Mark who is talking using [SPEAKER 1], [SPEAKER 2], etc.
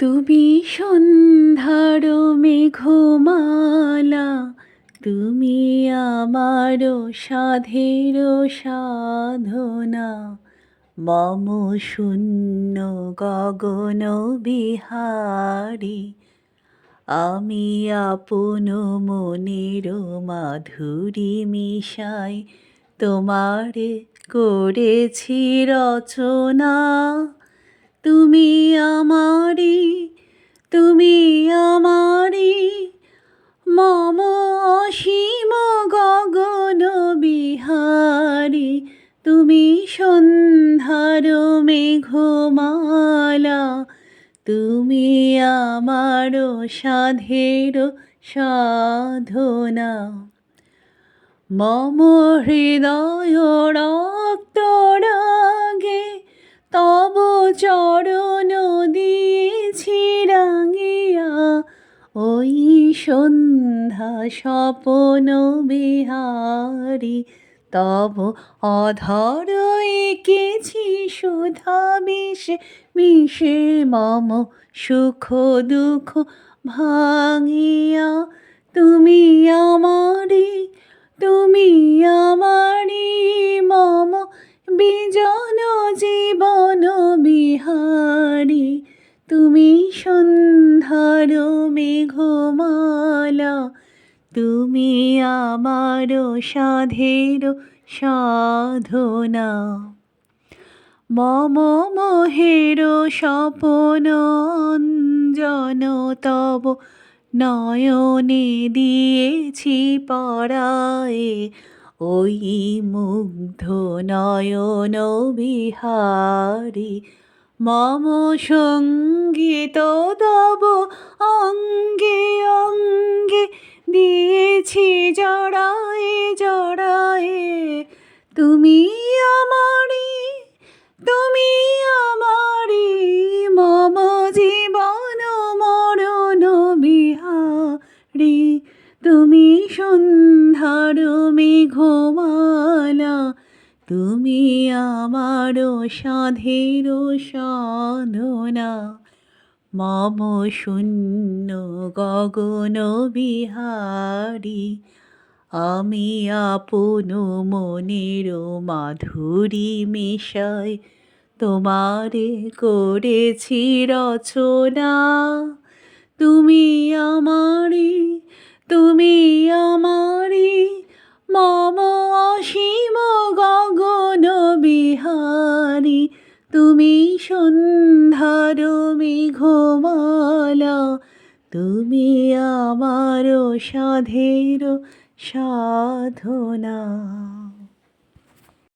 [SPEAKER 1] তুমি সন্ধ্যার মেঘমালা, তুমি আমার সাধের সাধনা। মম শূন্য গগন বিহারী, আমি আপন মনের মাধুরী মিশাই, তোমারে করেছি রচনা। তুমি আমারি সন্ধ্যার মেঘমালা, তুমি আমার সাধের সাধনা। মম হৃদয় রক্ত রাগে, তব চরণ দিয়েছি রাঙিয়া। ওই সন্ধ্যা স্বপন বিহারী তব অধর এঁকেছি সুধা মিশে মিশে মম সুখ দুঃখ ভাঙিয়া, তুমি আমারি তুমি আমারি মম বিজন জীবন বিহারী। তুমি সন্ধ্যার মেঘমালা তুমি আমার সাধের সাধনা। মম মোহের স্বপন অঞ্জন তব নয়নে দিয়েছি পরায়ে। ওই মুগ্ধ নয়ন বিহারী, মম সংগীত তব অঙ্গে অঙ্গে দিয়েছি জড়ায়ে জড়ায়ে। তুমি আমারি তুমি আমারি মম জীবন মরণ বিহারী। তুমি সন্ধ্যার মেঘমালা, তুমি আমার সাধের সাধনা। মম শূন্য গগন বিহারী, আমি আপন মনের মাধুরী মিশাই, তোমারে করেছি রচনা। তুমি আমারি তুমি আমারি মম অসীম গগন বিহারী, তুমি সন্ধ্যার ঘোমালা তুমি আমারও সাধের সাধনা।